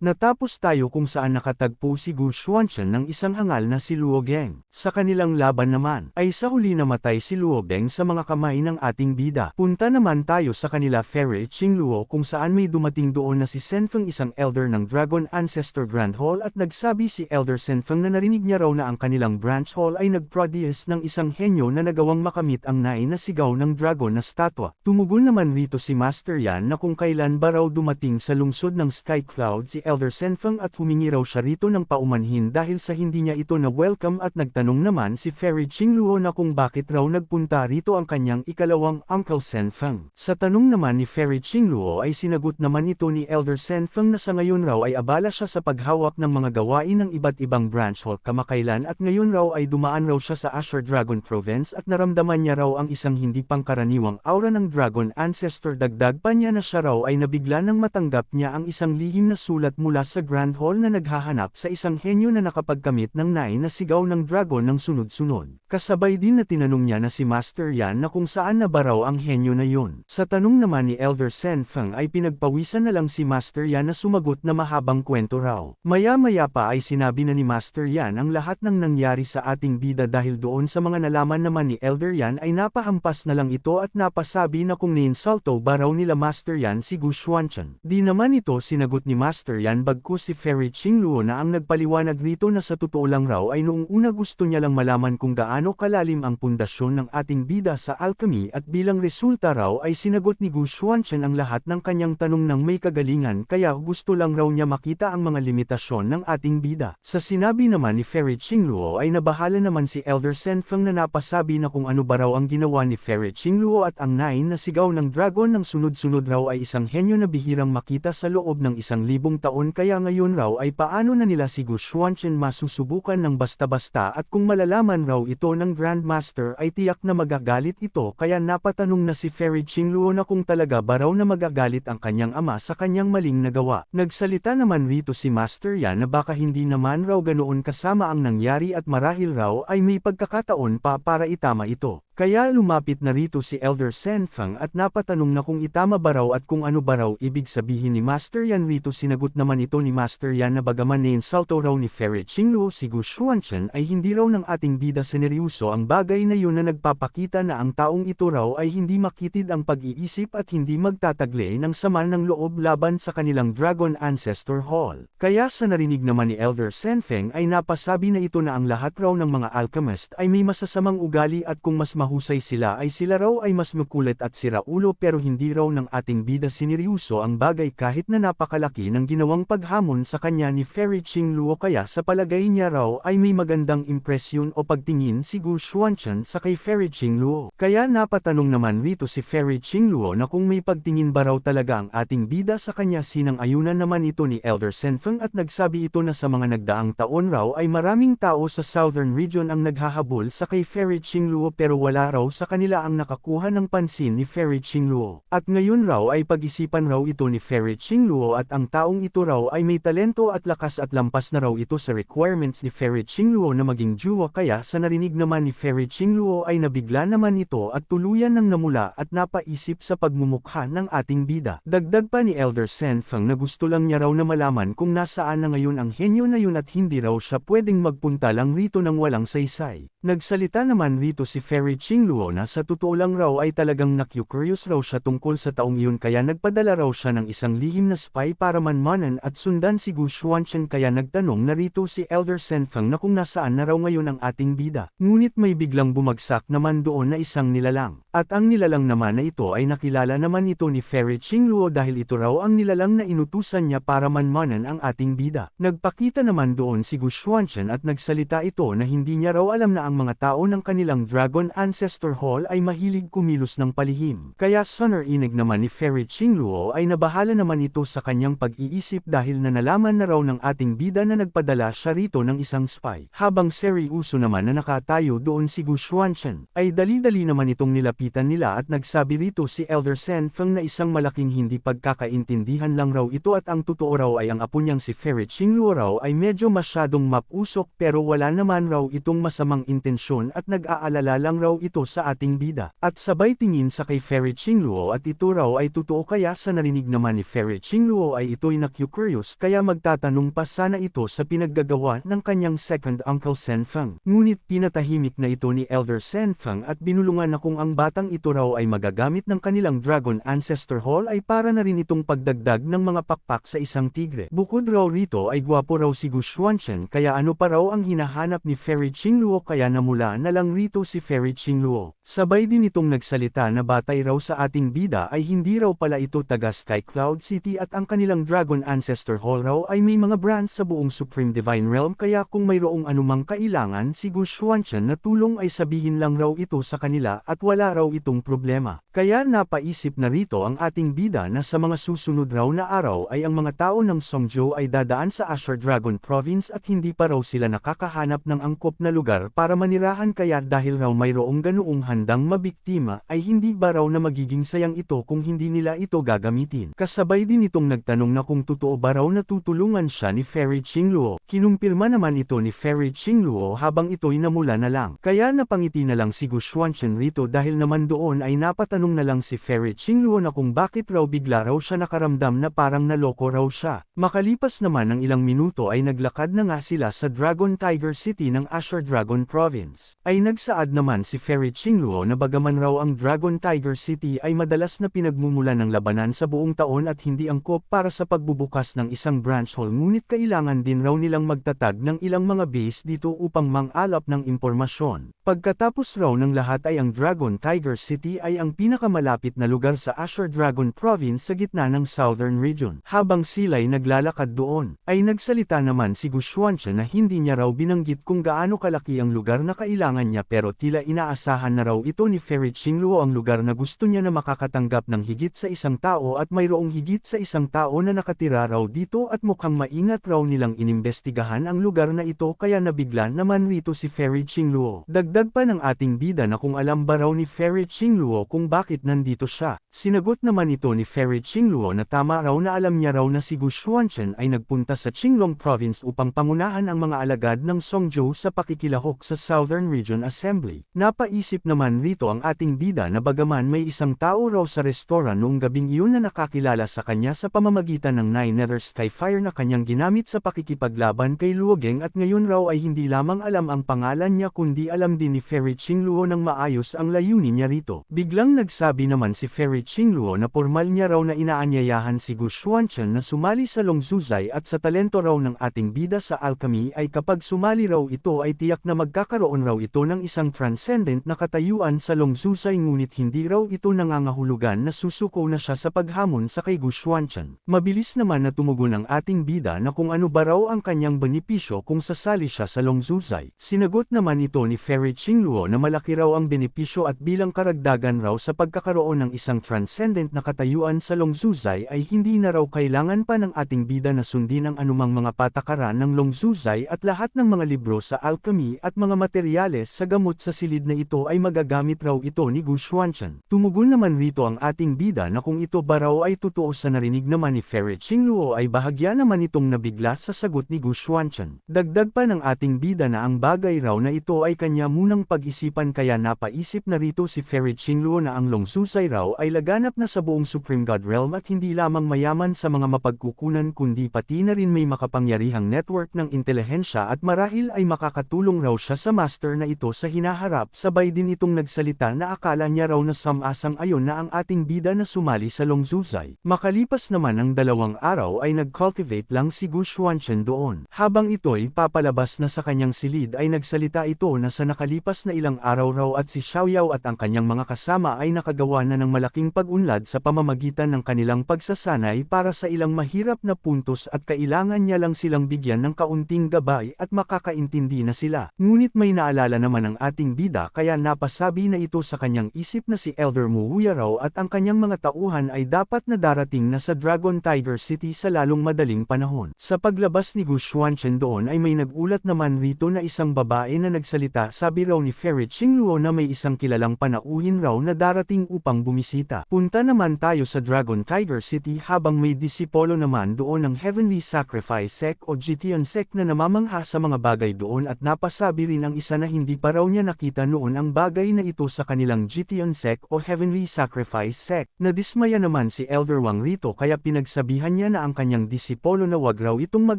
Natapos tayo kung saan nakatagpo si Gu Xuanchen ng isang hangal na si Luo Geng. Sa kanilang laban naman, ay sa huli namatay si Luo Geng sa mga kamay ng ating bida. Punta naman tayo sa kanila Ferry Ching Luo kung saan may dumating doon na si Senfeng isang elder ng Dragon Ancestor Grand Hall at nagsabi si Elder Senfeng na narinig niya raw na ang kanilang branch hall ay nagproduce ng isang henyo na nagawang makamit ang nai na sigaw ng dragon na statwa. Tumugon naman rito si Master Yan na kung kailan ba raw dumating sa lungsod ng Sky Cloud si Elder Senfeng at humingi raw siya rito ng paumanhin dahil sa hindi niya ito na welcome at nagtanong naman si Fairy Qingluo na kung bakit raw nagpunta rito ang kanyang ikalawang Uncle Senfeng. Sa tanong naman ni Fairy Qingluo ay sinagot naman ito ni Elder Senfeng na sa ngayon raw ay abala siya sa paghawak ng mga gawain ng iba't ibang branch hall kamakailan at ngayon raw ay dumaan raw siya sa Asher Dragon Province at naramdaman niya raw ang isang hindi pangkaraniwang aura ng Dragon Ancestor dagdag pa niya na siya raw ay nabigla nang matanggap niya ang isang lihim na sulat mula sa Grand Hall na naghahanap sa isang henyo na nakapagkamit ng nai na sigaw ng dragon ng sunod-sunod. Kasabay din na tinanong niya na si Master Yan na kung saan na ba raw ang henyo na yun. Sa tanong naman ni Elder Sen Feng ay pinagpawisan na lang si Master Yan na sumagot na mahabang kwento raw. Maya-maya pa ay sinabi na ni Master Yan ang lahat ng nangyari sa ating bida dahil doon sa mga nalaman naman ni Elder Yan ay napahampas na lang ito at napasabi na kung ninsalto ba raw nila Master Yan si Gu Xuanchen. Di naman ito sinagot ni Master Yan bagkus si Fairy Qingluo na ang nagpaliwanag rito na sa totoo lang raw ay noong una gusto niya lang malaman kung gaano kalalim ang pundasyon ng ating bida sa alchemy at bilang resulta raw ay sinagot ni Gu Xuanchen ang lahat ng kanyang tanong ng may kagalingan kaya gusto lang raw niya makita ang mga limitasyon ng ating bida. Sa sinabi naman ni Fairy Qingluo ay nabahala naman si Elder Senfeng na napasabi na kung ano ba raw ang ginawa ni Fairy Qingluo at ang nine na sigaw ng dragon ng sunod-sunod raw ay isang henyo na bihirang makita sa loob ng isang libong taon kaya ngayon raw ay paano na nila si Gu Xuanchen masusubukan ng basta-basta at kung malalaman raw ito ng Grandmaster ay tiyak na magagalit ito kaya napatanong na si Fairy Qingluo na kung talaga ba raw na magagalit ang kanyang ama sa kanyang maling nagawa. Nagsalita naman rito si Master Yan na baka hindi naman raw ganoon kasama ang nangyari at marahil raw ay may pagkakataon pa para itama ito. Kaya lumapit na rito si Elder Senfeng at napatanong na kung itama ba raw at kung ano ba raw ibig sabihin ni Master Yan rito sinagot naman ito ni Master Yan na bagaman neinsulto raw ni Fairy Qingluo si Gu Xuanchen ay hindi raw ng ating bida seneryoso ang bagay na yun na nagpapakita na ang taong ito raw ay hindi makitid ang pag-iisip at hindi magtatagle ng sama ng loob laban sa kanilang Dragon Ancestor Hall. Kaya sa narinig naman ni Elder Senfeng ay napasabi na ito na ang lahat raw ng mga alchemist ay may masasamang ugali at kung mas mahusay sila ay sila raw ay mas makulit at siraulo pero hindi raw ng ating bida sineryoso ang bagay kahit na napakalaki ng ginawang paghamon sa kanya ni Fairy Qingluo kaya sa palagay niya raw ay may magandang impresyon o pagtingin si Gu Xuanchen sa kay Fairy Qingluo. Kaya napatanong naman rito si Fairy Qingluo na kung may pagtingin ba raw talaga ang ating bida sa kanya sinang ayunan naman ito ni Elder Senfeng at nagsabi ito na sa mga nagdaang taon raw ay maraming tao sa Southern Region ang naghahabol sa kay Fairy Qingluo pero wala raw sa kanila ang nakakuha ng pansin ni Fairy Qingluo. At ngayon raw ay pag-isipan raw ito ni Fairy Qingluo at ang taong ito raw ay may talento at lakas at lampas na raw ito sa requirements ni Fairy Qingluo na maging juwa kaya sa narinig naman ni Fairy Qingluo ay nabigla naman ito at tuluyan ng namula at napaisip sa pagmumukha ng ating bida. Dagdag pa ni Elder Senfeng na gusto lang niya raw na malaman kung nasaan na ngayon ang henyo na yun at hindi raw siya pwedeng magpunta lang rito ng walang saysay. Nagsalita naman rito si Fairy Qingluo na sa totoo lang raw ay talagang nakyukurious raw siya tungkol sa taong iyon kaya nagpadala raw siya ng isang lihim na spy para manmanan at sundan si Gu Xuanchen kaya nagtanong na rito si Elder Senfeng na kung nasaan na raw ngayon ang ating bida. Ngunit may biglang bumagsak naman doon na isang nilalang. At ang nilalang naman na ito ay nakilala naman ito ni Fairy Qingluo dahil ito raw ang nilalang na inutusan niya para manmanan ang ating bida. Nagpakita naman doon si Gu Xuanchen at nagsalita ito na hindi niya raw alam na ang mga tao ng kanilang Dragon Ancestor Hall ay mahilig kumilos ng palihim. Kaya Sonner Inig naman ni Fairy Qingluo ay nabahala naman ito sa kanyang pag-iisip dahil na nalaman na raw ng ating bida na nagpadala siya rito ng isang spy. Habang seryoso naman na nakatayo doon si Gu Xuanchen, ay dali-dali naman itong nilapit nilapitan nila at nagsabi rito si Elder Sen Feng na isang malaking hindi pagkakaintindihan lang raw ito at ang totoo raw ay ang apo niyang si Ferry Qingluo raw ay medyo masyadong mapusok pero wala naman raw itong masamang intensyon at nag-aalala lang raw ito sa ating bida. At sabay tingin sa kay Ferry Qingluo at ito raw ay totoo kaya sa narinig naman ni Ferry Qingluo ay ito'y na-curious kaya magtatanong pa sana ito sa pinaggagawa ng kanyang second uncle Sen Feng. Ngunit pinatahimik na ito ni Elder Sen Feng at binulungan na kung ang batang ito raw ay magagamit ng kanilang Dragon Ancestor Hall ay para na rin itong pagdagdag ng mga pakpak sa isang tigre. Bukod raw rito ay gwapo raw si Gu Xuanchen kaya ano pa raw ang hinahanap ni Fairy Qingluo kaya namula na lang rito si Fairy Qingluo. Sabay din itong nagsalita na batay raw sa ating bida ay hindi raw pala ito taga Sky Cloud City at ang kanilang Dragon Ancestor Hall raw ay may mga brands sa buong Supreme Divine Realm kaya kung mayroong anumang kailangan si Gu Xuanchen na tulong ay sabihin lang raw ito sa kanila at wala raw itong problema. Kaya napaisip na rito ang ating bida na sa mga susunod raw na araw ay ang mga tao ng Songzhou ay dadaan sa Asher Dragon Province at hindi pa raw sila nakakahanap ng angkop na lugar para manirahan kaya dahil raw mayroong ganoong handang mabiktima ay hindi ba raw na magiging sayang ito kung hindi nila ito gagamitin. Kasabay din itong nagtanong na kung totoo ba raw natutulungan siya ni Fairy Qingluo. Kinumpirma naman ito ni Fairy Qingluo habang ito'y namula na lang. Kaya napangiti na lang si Gu Xuanchen rito dahil naman doon ay napatanong na lang si Fairy Qingluo na kung bakit raw bigla raw siya nakaramdam na parang naloko raw siya. Makalipas naman ng ilang minuto ay naglakad na nga sila sa Dragon Tiger City ng Asher Dragon Province. Ay nagsaad naman si Fairy Qingluo na bagaman raw ang Dragon Tiger City ay madalas na pinagmumula ng labanan sa buong taon at hindi angkop para sa pagbubukas ng isang branch hall ngunit kailangan din raw nilang magtatag ng ilang mga base dito upang mang-alap ng impormasyon. Pagkatapos raw ng lahat ay ang Dragon Tiger City ay ang pinakamalapit na lugar sa Asher Dragon Province sa gitna ng Southern Region. Habang sila'y naglalakad doon, ay nagsalita naman si Gu Xuanchen na hindi niya raw binanggit kung gaano kalaki ang lugar na kailangan niya pero tila inaasahan na raw ito ni Fairy Qingluo ang lugar na gusto niya na makakatanggap ng higit sa isang tao at mayroong higit sa isang tao na nakatira raw dito at mukhang maingat raw nilang inimbestigahan ang lugar na ito kaya nabigla naman rito si Fairy Qingluo. Dagdag pa ng ating bida na kung alam ba raw ni Fairy Qingluo kung bakit nandito siya. Sinagot naman ito ni Fairy Qingluo na tama raw na alam niya raw na si Gu Xuanchen ay nagpunta sa Qinglong Province upang pangunahan ang mga alagad ng Songzhou sa pakikilahok sa Southern Region Assembly. Napaisip naman rito ang ating bida na bagaman may isang tao raw sa restoran noong gabing iyon na nakakilala sa kanya sa pamamagitan ng Nine Nether Skyfire na kanyang ginamit sa pakikipaglaban kay Luogeng at ngayon raw ay hindi lamang alam ang pangalan niya kundi alam din ni Fairy Qingluo ng maayos ang layunin niya rito. Biglang nagsabi naman si Fairy Qingluo na formal niya raw na inaanyayahan si Gu Xuanchen na sumali sa Longzuzai at sa talento raw ng ating bida sa alchemy ay kapag sumali raw ito ay tiyak na magkakaroon raw ito ng isang transcendent na katayuan sa Longzuzai ngunit hindi raw ito nangangahulugan na susuko na siya sa paghamon sa kay Gu Xuanchen. Mabilis naman na tumugon ang ating bida na kung ano ba raw ang kanyang benepisyo kung sasali siya sa Longzuzai. Sinagot naman ito ni Fairy Qingluo na malaki raw ang benepisyo at bilang karagdagan raw sa pagkakaroon ng isang transcendent na katayuan sa Longzuzai ay hindi na raw kailangan pa ng ating bida na sundin ang anumang mga patakaran ng Longzuzai at lahat ng mga libro sa alchemy at mga materyales sa gamot sa silid na ito ay magagamit raw ito ni Gu Xuanchen. Tumugon naman rito ang ating bida na kung ito ba raw ay totoo sa narinig naman ni Fairy Qingluo ay bahagya naman itong nabigla sa sagot ni Gu Xuanchen. Dagdag pa ng ating bida na ang bagay raw na ito ay kanya munang pag-isipan kaya napaisip na rito si Fairy Qingluo na ang Longsusay raw ay laganap na sa buong Supreme God Realm at hindi lamang mayaman sa mga mapagkukunan kundi pati na rin may makapangyarihang network ng intelihensya at marahil ay makakatulong raw siya sa master na ito sa hinaharap sabay din itong nagsalita na akala niya raw na samasang ayon na ang ating bida na sumali sa Longzuzai. Makalipas naman ang dalawang araw ay nag-cultivate lang si Gu Xuanchen doon. Habang ito'y papalabas na sa kanyang silid ay nagsalita ito na sa nakalipas na ilang araw raw at si Xiaoyao at ang kanyang mga kasama ay nakagawa na ng malaking pag-unlad sa pamamagitan ng kanilang pagsasanay para sa ilang mahirap na puntos at kailangan niya lang silang bigyan ng kaunting gabay at makakaintindi na sila. Ngunit may naalala naman ang ating bida kaya napasabi na ito sa kanyang isip na si Elder Muwuya raw at ang kanyang mga tauhan ay dapat na darating na sa Dragon Tiger City sa lalong madaling panahon. Sa paglabas ni Gu Xuanchen doon ay may nagulat naman rito na isang babae na nagsalita sabi raw ni Fairy Qingluo na may isang kilalang panahon panauhin raw na darating upang bumisita. Punta naman tayo sa Dragon Tiger City habang may disipolo naman doon ng Heavenly Sacrifice Sect o Gitian Sect na namamangha sa mga bagay doon at napasabi rin ang isa na hindi pa raw niya nakita noon ang bagay na ito sa kanilang Gitian Sect o Heavenly Sacrifice Sect. Nadismaya naman si Elder Wang rito kaya pinagsabihan niya na ang kanyang disipolo na wag raw itong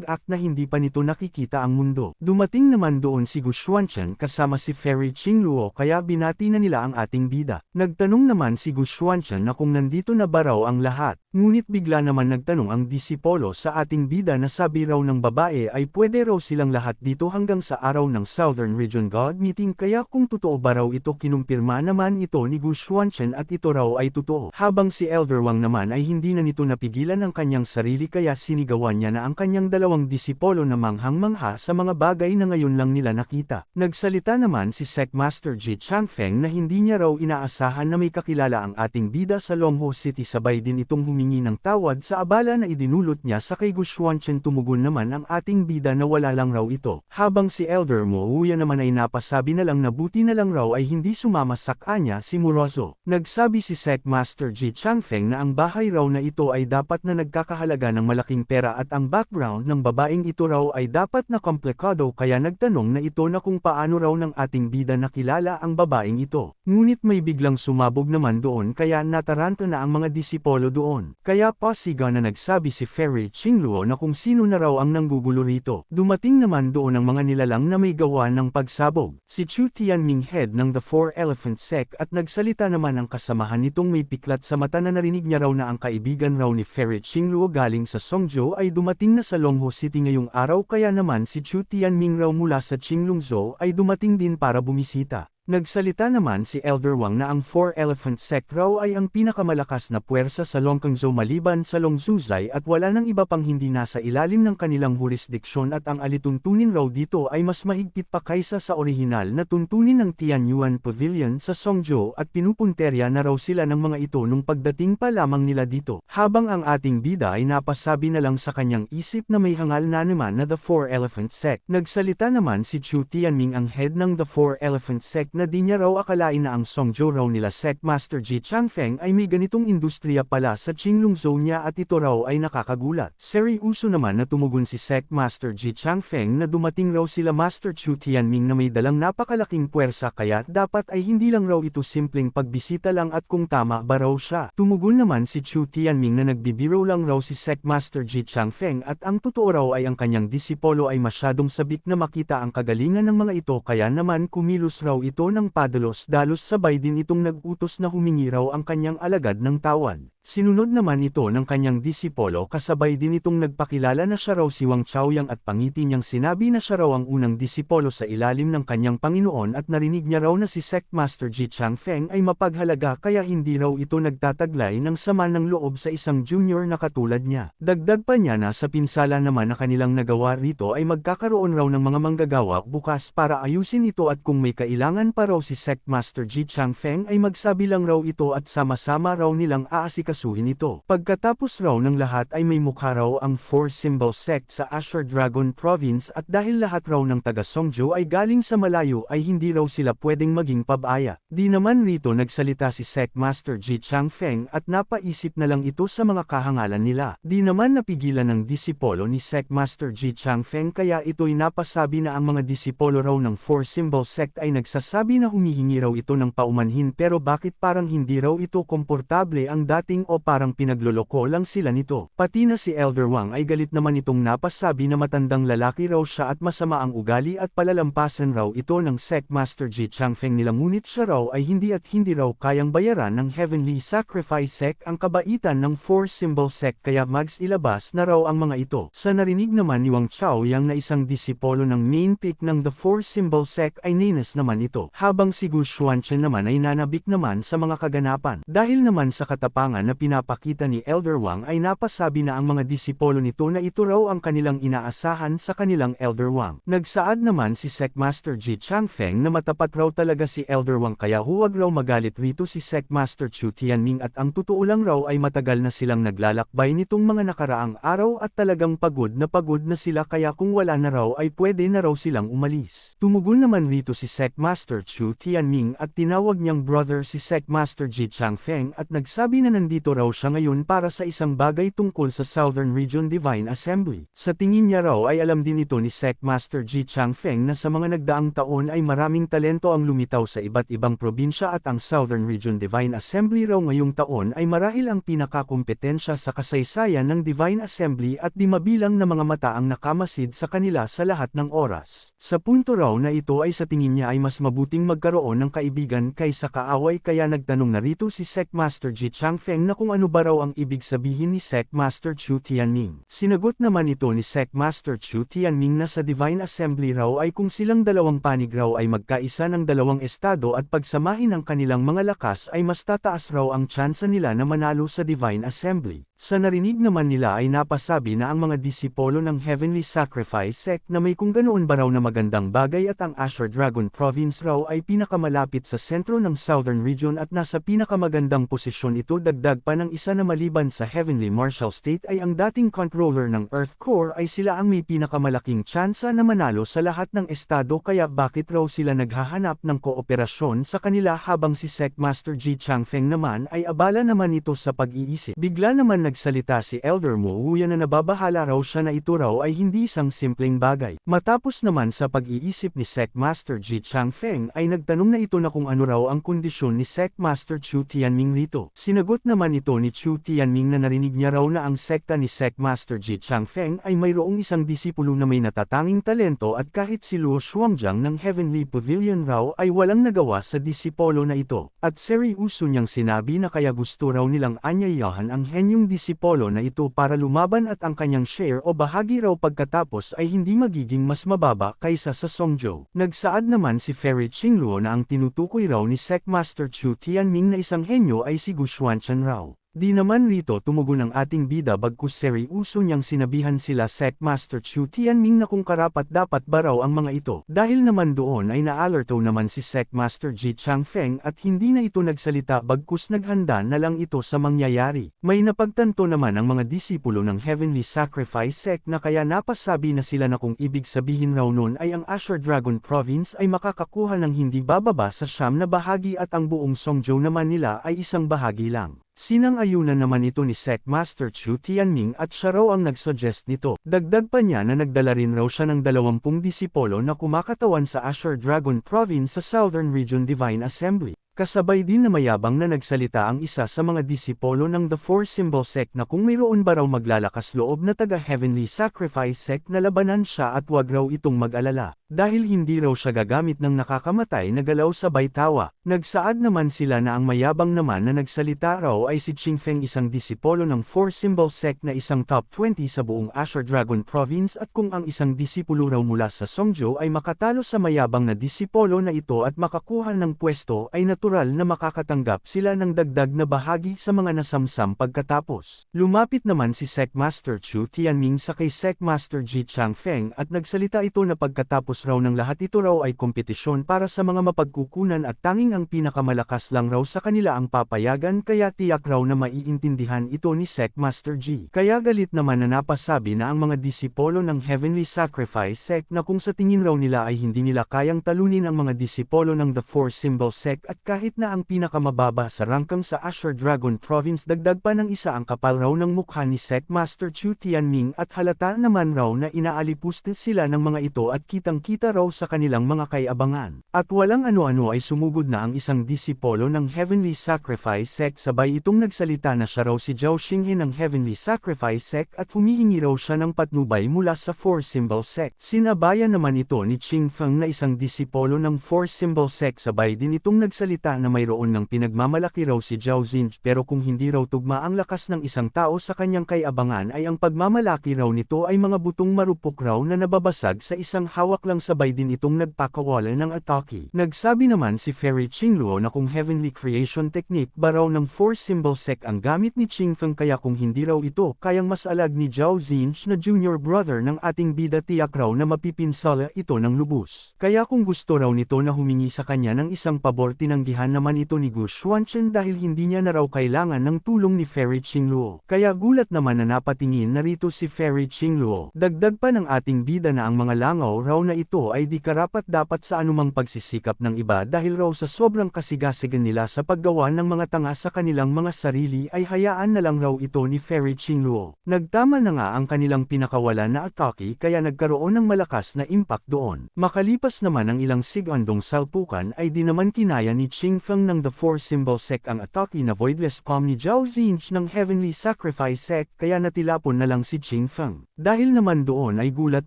mag-act na hindi pa nito nakikita ang mundo. Dumating naman doon si Gu Xuanchen kasama si Fairy Qingluo kaya binati na nila ang ating bida. Nagtanong naman si Gu Xuanchen na kung nandito na ba raw ang lahat. Ngunit bigla naman nagtanong ang disipolo sa ating bida na sabi raw ng babae ay pwede raw silang lahat dito hanggang sa araw ng Southern Region God Meeting kaya kung totoo ba raw ito kinumpirma naman ito ni Gu Xuanchen at ito raw ay totoo. Habang si Elder Wang naman ay hindi na nito napigilan ang kanyang sarili kaya sinigawan niya na ang kanyang dalawang disipolo na manghang-mangha sa mga bagay na ngayon lang nila nakita. Nagsalita naman si Sec Master Ji Changfeng na hindi niya raw inaasahan na may kakilala ang ating bida sa Longho City sabay din itong humingi ng tawad sa abala na idinulot niya sa kay Gu Xuanchen tumugon naman ang ating bida na wala lang raw ito. Habang si Elder Mo Uya naman ay napasabi na lang na buti na lang raw ay hindi sumama sa kanya si Murozo. Nagsabi si Sec Master Ji Changfeng na ang bahay raw na ito ay dapat na nagkakahalaga ng malaking pera at ang background ng babaeng ito raw ay dapat na komplikado kaya nagtanong na ito na kung paano raw ng ating bida nakilala ang babaeng ito. Ngunit may biglang sumabog naman doon kaya nataranta na ang mga disipolo doon. Kaya pasiga na nagsabi si Fairy Qingluo na kung sino na raw ang nanggugulo rito. Dumating naman doon ang mga nilalang na may gawa ng pagsabog. Si Chu Tianming head ng The Four Elephant Sect at nagsalita naman ang kasamahan nitong may piklat sa mata na narinig niya raw na ang kaibigan raw ni Fairy Qingluo galing sa Songzhou ay dumating na sa Longho City ngayong araw kaya naman si Chu Tianming raw mula sa Qinglongzhou ay dumating din para bumisita. Nagsalita naman si Elder Wang na ang Four Elephant Sect raw ay ang pinakamalakas na puwersa sa Longkangzhou maliban sa Longzuzai at wala nang iba pang hindi nasa ilalim ng kanilang jurisdiksyon at ang alituntunin raw dito ay mas mahigpit pa kaysa sa orihinal na tuntunin ng Tianyuan Pavilion sa Songzhou at pinupunterya na raw sila ng mga ito nung pagdating pa lamang nila dito. Habang ang ating bida ay napasabi na lang sa kanyang isip na may hangal na naman na The Four Elephant Sect. Nagsalita naman si Chu Tianming ang head ng The Four Elephant Sect na di niya raw akalain na ang Songzhou raw nila Sect Master Ji Changfeng ay may ganitong industriya pala sa Qinglongzhou niya at ito raw ay nakakagulat. Seryoso naman na tumugon si Sect Master Ji Changfeng na dumating raw sila Master Chu Tianming na may dalang napakalaking puwersa kaya dapat ay hindi lang raw ito simpleng pagbisita lang at kung tama ba raw siya. Tumugon naman si Chu Tianming na nagbibiro lang raw si Sect Master Ji Changfeng at ang totoo raw ay ang kanyang disipolo ay masyadong sabik na makita ang kagalingan ng mga ito kaya naman kumilos raw ito ng padalos-dalos sabay din itong nag-utos na humingi raw ang kanyang alagad ng tawad. Sinunod naman ito ng kanyang disipolo kasabay din itong nagpakilala na siya raw si Wang Chaoyang at pangiti niyang sinabi na siya raw ang unang disipolo sa ilalim ng kanyang Panginoon at narinig niya raw na si Sect Master Ji Changfeng ay mapaghalaga kaya hindi raw ito nagtataglay ng sama ng loob sa isang junior na katulad niya. Dagdag pa niya na sa pinsala naman na kanilang nagawa rito ay magkakaroon raw ng mga manggagawa bukas para ayusin ito at kung may kailangan pa raw si Sect Master Ji Changfeng ay magsabi lang raw ito at sama-sama raw nilang aasika asikasuhin ito. Pagkatapos raw ng lahat ay may mukha raw ang Four Symbol Sect sa Ashur Dragon Province at dahil lahat raw ng taga Songzhou ay galing sa malayo ay hindi raw sila pwedeng maging pabaya. Di naman rito nagsalita si Sect Master Ji Changfeng at napaisip na lang ito sa mga kahangalan nila. Di naman napigilan ng disipolo ni Sect Master Ji Changfeng kaya ito'y napasabi na ang mga disipolo raw ng Four Symbol Sect ay nagsasabi na humihingi raw ito ng paumanhin pero bakit parang hindi raw ito komportable ang dating o parang pinagloloko lang sila nito. Pati na si Elder Wang ay galit naman itong napasabi na matandang lalaki raw siya at masama ang ugali at palalampasan raw ito ng Sect Master Ji Changfeng nila ngunit siya raw ay hindi at hindi raw kayang bayaran ng Heavenly Sacrifice Sect ang kabaitan ng Four Symbol Sect kaya mags ilabas na raw ang mga ito. Sa narinig naman ni Wang Chao yang na isang disipolo ng main peak ng The Four Symbol Sect ay ninas naman ito. Habang si Gu Xuanchen naman ay nanabik naman sa mga kaganapan. Dahil naman sa katapangan na na pinapakita ni Elder Wang ay napasabi na ang mga disipolo nito na ito raw ang kanilang inaasahan sa kanilang Elder Wang. Nagsaad naman si Secmaster Ji Changfeng na matapat raw talaga si Elder Wang kaya huwag raw magalit rito si Secmaster Chu Tianming at ang totoo lang raw ay matagal na silang naglalakbay nitong mga nakaraang araw at talagang pagod na pagod na sila kaya kung wala na raw ay pwede na raw silang umalis. Tumugon naman rito si Secmaster Chu Tianming at tinawag niyang brother si Secmaster Ji Changfeng at nagsabi na nandito raw siya ngayon para sa isang bagay tungkol sa Southern Region Divine Assembly. Sa tingin niya raw ay alam din ito ni Secmaster Ji Changfeng na sa mga nagdaang taon ay maraming talento ang lumitaw sa iba't ibang probinsya at ang Southern Region Divine Assembly raw ngayong taon ay marahil ang pinakakompetensya sa kasaysayan ng Divine Assembly at di mabilang na mga mata ang nakamasid sa kanila sa lahat ng oras. Sa punto raw na ito ay sa tingin niya ay mas mabuting magkaroon ng kaibigan kaysa kaaway kaya nagtanong na rito si Secmaster Ji Changfeng na kung ano ba raw ang ibig sabihin ni Secmaster Chu Tianming. Sinagot naman ito ni Secmaster Chu Tianming na sa Divine Assembly raw ay kung silang dalawang panig raw ay magkaisa ng dalawang estado at pagsamahin ang kanilang mga lakas ay mas tataas raw ang tsansa nila na manalo sa Divine Assembly. Sa narinig naman nila ay napasabi na ang mga disipolo ng Heavenly Sacrifice Sect na may kung ganoon ba raw na magandang bagay at ang Asher Dragon Province raw ay pinakamalapit sa sentro ng Southern Region at nasa pinakamagandang posisyon ito dagdag pa ng isa na maliban sa Heavenly Martial State ay ang dating controller ng Earth Core ay sila ang may pinakamalaking tsansa na manalo sa lahat ng estado kaya bakit raw sila naghahanap ng kooperasyon sa kanila habang si Secmaster Ji Changfeng naman ay abala naman ito sa pag-iisip. Bigla naman nagsalita si Elder Mo Wuya na nababahala raw siya na ito raw ay hindi isang simpleng bagay. Matapos naman sa pag-iisip ni Secmaster Ji Changfeng ay nagtanong na ito na kung ano raw ang kondisyon ni Secmaster Chu Tianming rito. Sinagot naman ito ni Chu Tianming na narinig niya raw na ang sekta ni Secmaster Ji Changfeng ay mayroong isang disipulo na may natatanging talento at kahit si Luo Shuangjiang ng Heavenly Pavilion raw ay walang nagawa sa disipolo na ito. At seryoso niyang sinabi na kaya gusto raw nilang anyayahan ang henyong disipolo na ito para lumaban at ang kanyang share o bahagi raw pagkatapos ay hindi magiging mas mababa kaysa sa Songzhou. Nagsaad naman si Fairy Qingluo na ang tinutukoy raw ni Secmaster Chu Tianming na isang henyo ay si Gu Xuanchan raw. Di naman rito tumugon ang ating bida bagkus seryoso niyang sinabihan sila Secmaster Chu Tianming na kung karapat dapat ba raw ang mga ito. Dahil naman doon ay naalerto naman si Secmaster Ji Changfeng at hindi na ito nagsalita bagkus naghanda na lang ito sa mangyayari. May napagtanto naman ang mga disipulo ng Heavenly Sacrifice Sect na kaya napasabi na sila na kung ibig sabihin raw nun ay ang Asher Dragon Province ay makakakuha ng hindi bababa sa siyam na bahagi at ang buong Songzhou naman nila ay isang bahagi lang. Sinang-ayunan naman ito ni Secmaster Chu Tianming at siya raw ang nagsuggest nito. Dagdag pa niya na nagdala rin raw siya ng dalawampung disipolo na kumakatawan sa Asher Dragon Province sa Southern Region Divine Assembly. Kasabay din na mayabang na nagsalita ang isa sa mga disipolo ng The Four Symbol Sect na kung mayroon ba raw maglalakas loob na taga-Heavenly Sacrifice Sect na labanan siya at wag raw itong mag-alala. Dahil hindi raw siya gagamit ng nakakamatay na galaw sa baytawa, nagsaad naman sila na ang mayabang naman na nagsalita raw ay si Qingfeng isang disipolo ng Four Symbol Sect na isang top 20 sa buong Asher Dragon Province at kung ang isang disipulo raw mula sa Songzhou ay makatalo sa mayabang na disipolo na ito at makakuha ng pwesto ay natural na makakatanggap sila ng dagdag na bahagi sa mga nasamsam pagkatapos. Lumapit naman si Secmaster Chu Tianming sa kay Secmaster Ji Changfeng at nagsalita ito na pagkatapos raw ng lahat ito raw ay kompetisyon para sa mga mapagkukunan at tanging ang pinakamalakas lang raw sa kanila ang papayagan kaya tiyak raw na maiintindihan ito ni Secmaster G. Kaya galit naman na napasabi na ang mga disipolo ng Heavenly Sacrifice Sect na kung sa tingin raw nila ay hindi nila kayang talunin ang mga disipolo ng The Four Symbol Sect at kahit na ang pinakamababa sa rangkang sa Asher Dragon Province dagdag pa ng isa ang kapal raw ng mukha ni Secmaster Chu Tianming at halata naman raw na inaalipuste sila ng mga ito at kitang-kita raw sa kanilang mga kayabangan. At walang ano-ano ay sumugod na ang isang disipolo ng Heavenly Sacrifice Sect sabay itong nagsalita na siya raw si Zhao Xinghe ng Heavenly Sacrifice Sect at humihingi raw siya ng patnubay mula sa Four Symbol Sect. Sinabayan naman ito ni Qing Feng na isang disipolo ng Four Symbol Sect sabay din itong nagsalita na mayroon ng pinagmamalaki raw si Zhao Xinj pero kung hindi raw tugma ang lakas ng isang tao sa kanyang kayabangan ay ang pagmamalaki raw nito ay mga butong marupok raw na nababasag sa isang hawak lang sabay din itong nagpakawala ng atake. Nagsabi naman si Fairy Qingluo na kung heavenly creation technique ba raw ng four symbol sec ang gamit ni Qingfeng kaya kung hindi raw ito kayang masalag ni Zhao Zinch na junior brother ng ating bida tiyak raw na mapipinsala ito ng lubos. Kaya kung gusto raw nito na humingi sa kanya ng isang pabor tinanggihan naman ito ni Gu Xuanchen dahil hindi niya na raw kailangan ng tulong ni Fairy Qingluo. Kaya gulat naman na napatingin na rito si Fairy Qingluo. Dagdag pa ng ating bida na ang mga langaw raw na ito ay di karapat dapat sa anumang pagsisikap ng iba dahil raw sa sobrang kasigasigan nila sa paggawa ng mga tanga sa kanilang mga sarili ay hayaan na lang raw ito ni Fairy Qingluo. Nagtama na nga ang kanilang pinakawala na atake kaya nagkaroon ng malakas na impact doon. Makalipas naman ang ilang sigandong salpukan ay di naman kinaya ni Qingfeng ng The Four Symbol Sec ang atake na Voidless Palm ni Zhao Zinch ng Heavenly Sacrifice Sec kaya natilapon na lang si Qingfeng. Dahil naman doon ay gulat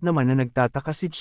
naman na nagtataka si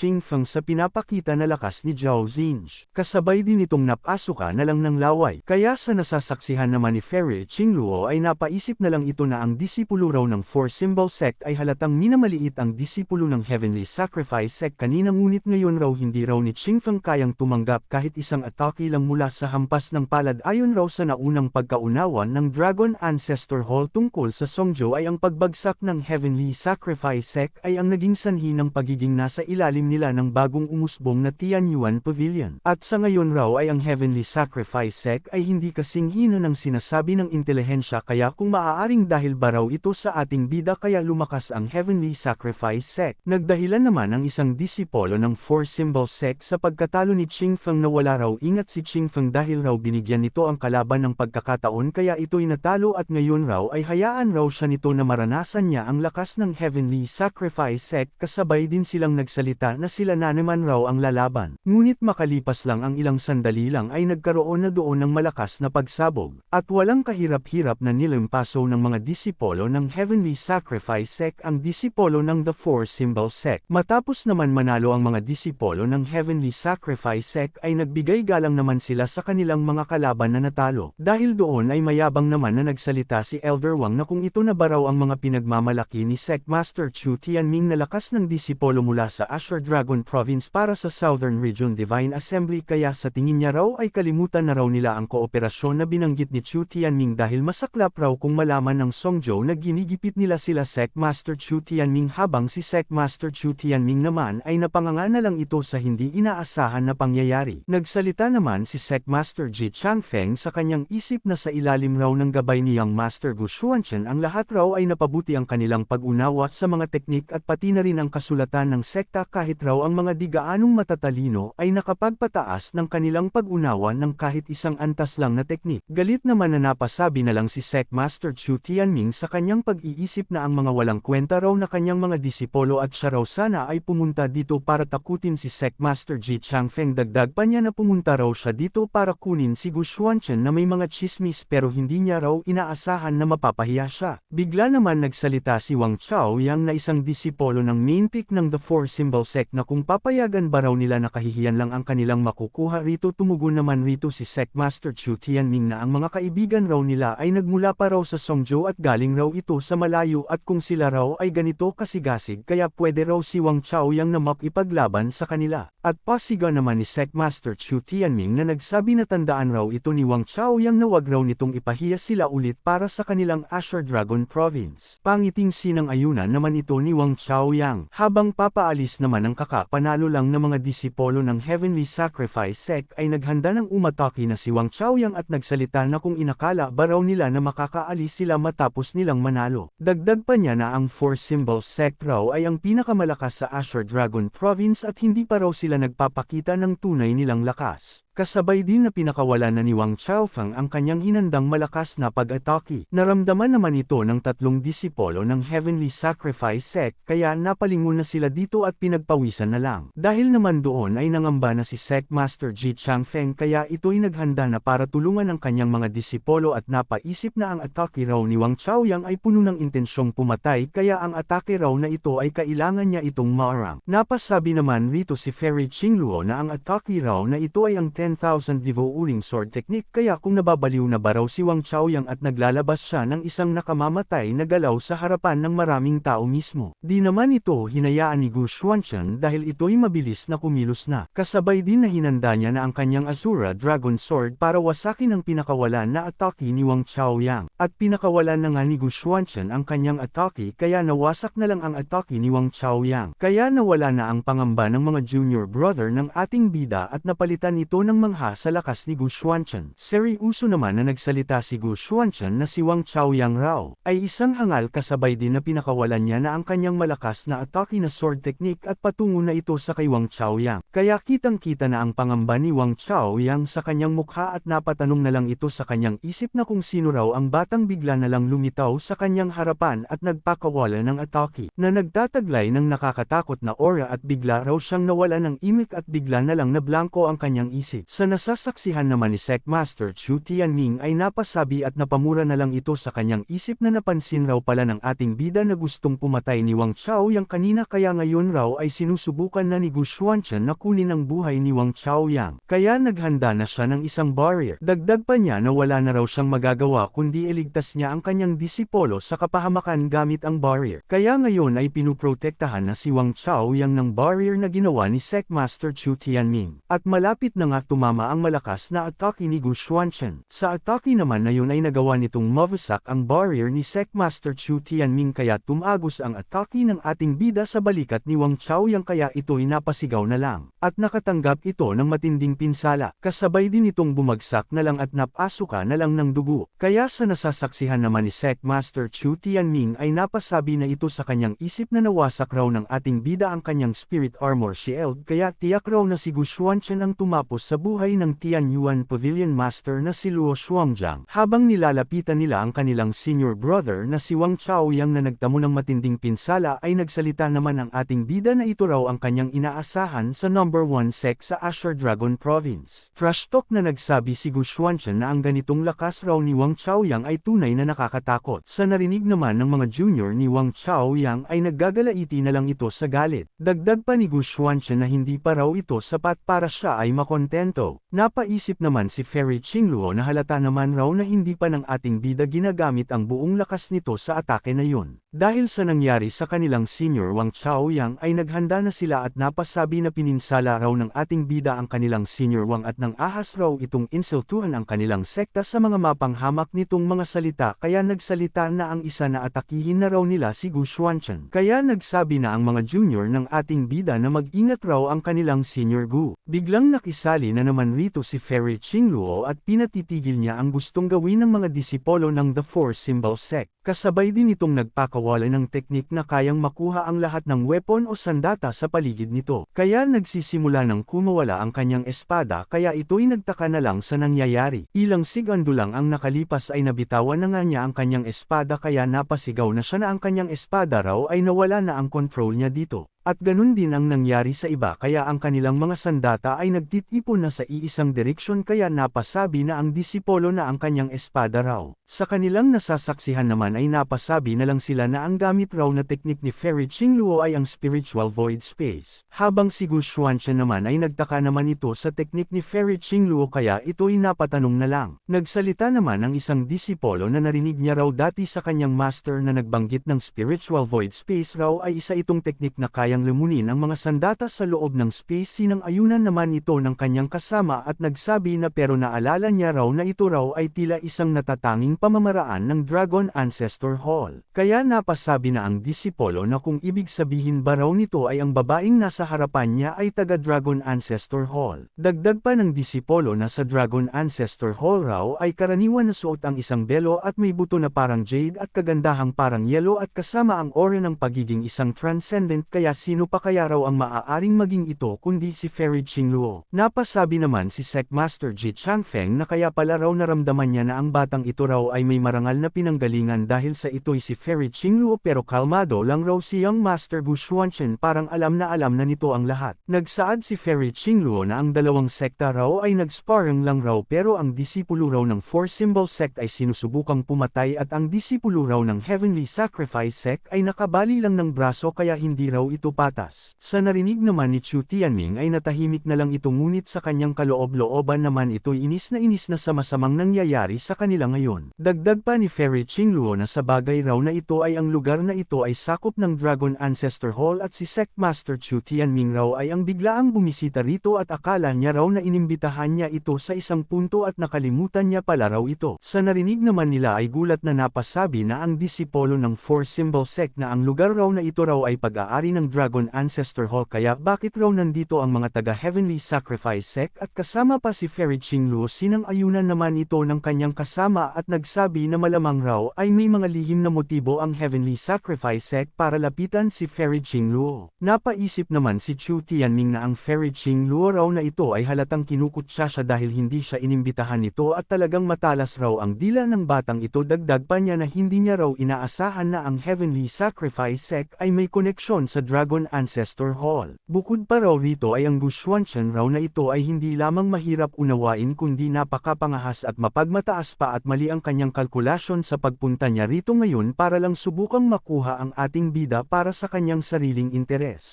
Sa pinapakita na lakas ni Zhao Zinch. Kasabay din itong napasuka na lang ng laway. Kaya sa nasasaksihan naman ni Fairy Qingluo ay napaisip na lang ito na ang disipulo raw ng Four Symbol Sect ay halatang minamaliit ang disipulo ng Heavenly Sacrifice Sect kanina ngunit ngayon raw hindi raw ni Qingfeng kayang tumanggap kahit isang atake lang mula sa hampas ng palad ayon raw sa naunang pagkaunawan ng Dragon Ancestor Hall tungkol sa Songjo ay ang pagbagsak ng Heavenly Sacrifice Sect ay ang naging sanhi ng pagiging nasa ilalim nila ng bagong umusbong na Tianyuan Pavilion. At sa ngayon raw ay ang Heavenly Sacrifice Sect ay hindi kasing hina ng sinasabi ng intelihensya kaya kung maaaring dahil ba raw ito sa ating bida kaya lumakas ang Heavenly Sacrifice Sect. Nagdahilan naman ang isang disipolo ng Four Symbol Sect sa pagkatalo ni Qingfeng na wala raw ingat si Qingfeng dahil raw binigyan nito ang kalaban ng pagkakataon kaya ito'y natalo at ngayon raw ay hayaan raw siya nito na maranasan niya ang lakas ng Heavenly Sacrifice Sect kasabay din silang nagsalita na sila na naman raw ang lalaban. Ngunit makalipas lang ang ilang sandali lang ay nagkaroon na doon ng malakas na pagsabog, at walang kahirap-hirap na nilimpaso ng mga disipolo ng Heavenly Sacrifice Sect ang disipolo ng The Four Symbol Sect. Matapos naman manalo ang mga disipolo ng Heavenly Sacrifice Sect ay nagbigay galang naman sila sa kanilang mga kalaban na natalo. Dahil doon ay mayabang naman na nagsalita si Elder Wang na kung ito na ba raw ang mga pinagmamalaki ni Sect Master Chu Tianming na lakas ng disipolo mula sa Asher Dragon Province para sa Southern Region Divine Assembly kaya sa tingin niya raw ay kalimutan na raw nila ang kooperasyon na binanggit ni Chu Tianming dahil masaklap raw kung malaman ng Songzhou na ginigipit nila sila Sect Master Chu Tianming habang si Sect Master Chu Tianming naman ay napanganga na lang ito sa hindi inaasahan na pangyayari. Nagsalita naman si Sect Master Ji Changfeng sa kanyang isip na sa ilalim raw ng gabay ni Young Master Gu Xuanchen ang lahat raw ay napabuti ang kanilang pag-unawa sa mga teknik at pati na rin ang kasulatan ng sekta kahit raw ang mga di gaanong matatalino ay nakapagpataas ng kanilang pag-unawa ng kahit isang antas lang na teknik. Galit naman na napasabi na lang si Sect Master Chu Tianming sa kanyang pag-iisip na ang mga walang kwenta raw na kanyang mga disipolo at siya raw sana ay pumunta dito para takutin si Sect Master Ji Changfeng dagdag pa niya na pumunta raw siya dito para kunin si Gu Xuanchen na may mga chismis pero hindi niya raw inaasahan na mapapahiya siya. Bigla naman nagsalita si Wang Chao yang na isang disipolo ng main peak ng The Four Symbol Sect na kung papayagan ba raw nila na kahihiyan lang ang kanilang makukuha rito tumugon naman rito si Sect Master Chu Tianming na ang mga kaibigan raw nila ay nagmula pa raw sa Songzhou at galing raw ito sa malayo at kung sila raw ay ganito kasigasig kaya pwede raw si Wang Chao yang na makipaglaban sa kanila. At pasigaw naman ni Sect Master Chu Tianming na nagsabi na tandaan raw ito ni Wang Chao yang na wag raw nitong ipahiya sila ulit para sa kanilang Asher Dragon Province. Pangiting sinang ayunan naman ito ni Wang Chao yang. Habang papaalis naman ang kakapanalo lang ng mga disipolo ng Heavenly Sacrifice Sect ay naghanda ng umatake na si Wang Chao yang at nagsalita na kung inakala ba raw nila na makakaalis sila matapos nilang manalo. Dagdag pa niya na ang Four Symbol Sect raw ay ang pinakamalakas sa Asher Dragon Province at hindi pa raw sila nagpapakita ng tunay nilang lakas. Kasabay din na pinakawala na ni Wang Chaofeng ang kanyang hinandang malakas na pag-atake. Naramdaman naman ito ng tatlong disipolo ng Heavenly Sacrifice Sect kaya napalingon na sila dito at pinagpawisan na lang. Dahil naman doon ay nangamba na si Sect Master Ji Changfeng kaya ito'y naghanda na para tulungan ang kanyang mga disipolo at napaisip na ang atake raw ni Wang Chaoyang ay puno ng intensyong pumatay kaya ang atake raw na ito ay kailangan niya itong maarang. Napasabi naman rito si Fairy Qingluo na ang atake raw na ito ay ang 10,000 devouring sword technique kaya kung nababaliw na ba raw si Wang Chaoyang at naglalabas siya ng isang nakamamatay na galaw sa harapan ng maraming tao mismo. Di naman ito hinayaan ni Gu Xuanchen dahil ito'y mabilis na kumilos na. Kasabay din na hinanda niya na ang kanyang Azura Dragon Sword para wasakin ang pinakawalan na atake ni Wang Chaoyang. At pinakawalan na nga ni Gu Xuanchen ang kanyang atake kaya nawasak na lang ang atake ni Wang Chaoyang. Kaya nawala na ang pangamba ng mga junior brother ng ating bida at napalitan ito ng mangha sa lakas ni Gu Xuanchen. Seryoso naman na nagsalita si Gu Xuanchen na si Wang Chaoyang raw, ay isang hangal kasabay din na pinakawalan niya na ang kanyang malakas na atake na sword technique at patungo na ito sa kay Wang Chaoyang. Kaya kitang-kita na ang pangamba ni Wang Chaoyang sa kanyang mukha at napatanong na lang ito sa kanyang isip na kung sino raw ang batang bigla na lang lumitaw sa kanyang harapan at nagpakawala ng atake, na nagtataglay ng nakakatakot na aura at bigla raw siyang nawala ng imik at bigla na lang na blanko ang kanyang isip. Sa nasasaksihan naman ni Secmaster Chu Tianming ay napasabi at napamura na lang ito sa kanyang isip na napansin raw pala ng ating bida na gustong pumatay ni Wang Chao yang kanina kaya ngayon raw ay sinusubukan na ni Gu Xuanchen na kunin ang buhay ni Wang Chao yang. Kaya naghanda na siya ng isang barrier. Dagdag pa niya na wala na raw siyang magagawa kundi iligtas niya ang kanyang disipolo sa kapahamakan gamit ang barrier. Kaya ngayon ay pinuprotektahan na si Wang Chao yang ng barrier na ginawa ni Secmaster Chu Tianming. At malapit na nga tumama ang malakas na atake ni Gu Xuanchen. Sa atake naman na yun ay nagawa nitong mawasak ang barrier ni Secmaster Chu Tianming kaya tumagos ang atake ng ating bida sa balikat ni Wang Chao yang kaya ito'y napasigaw na lang. At nakatanggap ito ng matinding pinsala. Kasabay din itong bumagsak na lang at napasuka na lang ng dugo. Kaya sa nasasaksihan naman ni Secmaster Chu Tianming ay napasabi na ito sa kanyang isip na nawasak raw ng ating bida ang kanyang spirit armor shield kaya tiyak raw na si Gu Xuanchen ang tumapos sa buhay ng Tian Yuan Pavilion Master na si Luo Shuangjiang. Habang nilalapitan nila ang kanilang senior brother na si Wang Chaoyang na nagtamo ng matinding pinsala ay nagsalita naman ang ating bida na ito raw ang kanyang inaasahan sa number 1 sec sa Asher Dragon Province. Trash talk na nagsabi si Gu Xuanchen na ang ganitong lakas raw ni Wang Chaoyang ay tunay na nakakatakot. Sa narinig naman ng mga junior ni Wang Chaoyang ay naggagalaiti na lang ito sa galit. Dagdag pa ni Gu Xuanchen na hindi pa raw ito sapat para siya ay makontento. Napaisip naman si Ferry Qingluo na halata naman raw na hindi pa ng ating bida ginagamit ang buong lakas nito sa atake na yun. Dahil sa nangyari sa kanilang senior Wang Chaoyang ay naghanda na sila at napasabi na pininsala raw ng ating bida ang kanilang senior Wang at nang ahas raw itong insultuhan ang kanilang sekta sa mga mapanghamak nitong mga salita kaya nagsalita na ang isa na atakihin na raw nila si Gu Xuanchen. Kaya nagsabi na ang mga junior ng ating bida na mag-ingat raw ang kanilang senior Gu. Biglang nakisali na naman rito si Ferry Qingluo at pinatitigil niya ang gustong gawin ng mga disipolo ng The Four Symbol Sect. Kasabay din itong nagpakawala ng teknik na kayang makuha ang lahat ng weapon o sandata sa paligid nito. Kaya nagsisimula ng kumawala ang kanyang espada kaya ito'y nagtaka na lang sa nangyayari. Ilang sigando lang ang nakalipas ay nabitawan na nga niya ang kanyang espada kaya napasigaw na siya na ang kanyang espada raw ay nawala na ang control niya dito. At ganun din ang nangyari sa iba kaya ang kanilang mga sandata ay nagtitipon na sa iisang direksyon kaya napasabi na ang disipolo na ang kanyang espada raw. Sa kanilang nasasaksihan naman ay napasabi na lang sila na ang gamit raw na teknik ni Ferry Qingluo ay ang spiritual void space. Habang si Gu Xuanchen naman ay nagtaka naman ito sa teknik ni Ferry Qingluo kaya ito'y napatanong na lang. Nagsalita naman ang isang disipolo na narinig niya raw dati sa kanyang master na nagbanggit ng spiritual void space raw ay isa itong teknik na kaya kayang lumunin ang mga sandata sa loob ng space sinang ayunan naman ito ng kanyang kasama at nagsabi na pero naalala niya raw na ito raw ay tila isang natatanging pamamaraan ng Dragon Ancestor Hall. Kaya napasabi na ang disipolo na kung ibig sabihin ba raw nito ay ang babaeng nasa harapan niya ay taga Dragon Ancestor Hall. Dagdag pa ng disipolo na sa Dragon Ancestor Hall raw ay karaniwan na suot ang isang belo at may buto na parang jade at kagandahang parang yellow at kasama ang aura ng pagiging isang transcendent kaya sino pa kaya raw ang maaaring maging ito kundi si Ferry Qingluo. Napasabi naman si Secmaster Ji Changfeng na kaya pala raw naramdaman niya na ang batang ito raw ay may marangal na pinanggalingan dahil sa ito'y si Ferry Qingluo pero kalmado lang raw si Young Master Gu Xuanchen parang alam na alam na nito ang lahat. Nagsaad si Ferry Qingluo na ang dalawang sekta raw ay nagsparring lang raw pero ang disipulo raw ng Four Symbol Sect ay sinusubukang pumatay at ang disipulo raw ng Heavenly Sacrifice Sect ay nakabali lang ng braso kaya hindi raw ito patas. Sa narinig naman ni Chu Tianming ay natahimik na lang ito ngunit sa kanyang kaloob-looban naman ito'y inis na inis na sa masamang nangyayari sa kanila ngayon. Dagdag pa ni Fairy Qingluo na sa bagay raw na ito ay ang lugar na ito ay sakop ng Dragon Ancestor Hall at si Sect Master Chu Tianming raw ay ang biglaang bumisita rito at akala niya raw na inimbitahan niya ito sa isang punto at nakalimutan niya pala raw ito. Sa narinig naman nila ay gulat na napasabi na ang disipolo ng Four Symbol Sect na ang lugar raw na ito raw ay pag-aari ng Dragon Ancestor Hall kaya bakit raw nandito ang mga taga Heavenly Sacrifice Sect at kasama pa si Fairy Qinglu sinang ayunan naman ito ng kanyang kasama at nagsabi na malamang raw ay may mga lihim na motibo ang Heavenly Sacrifice Sect para lapitan si Fairy Qinglu. Napaisip naman si Chu Tianming na ang Fairy Qinglu raw na ito ay halatang kinukutsa siya dahil hindi siya inimbitahan nito at talagang matalas raw ang dila ng batang ito dagdag pa niya na hindi niya raw inaasahan na ang Heavenly Sacrifice Sect ay may koneksyon sa Dragon Ancestor Hall. Bukod pa raw rito ay ang Gushwanshan raw na ito ay hindi lamang mahirap unawain kundi napakapangahas at mapagmataas pa at mali ang kanyang kalkulasyon sa pagpunta niya rito ngayon para lang subukang makuha ang ating bida para sa kanyang sariling interes.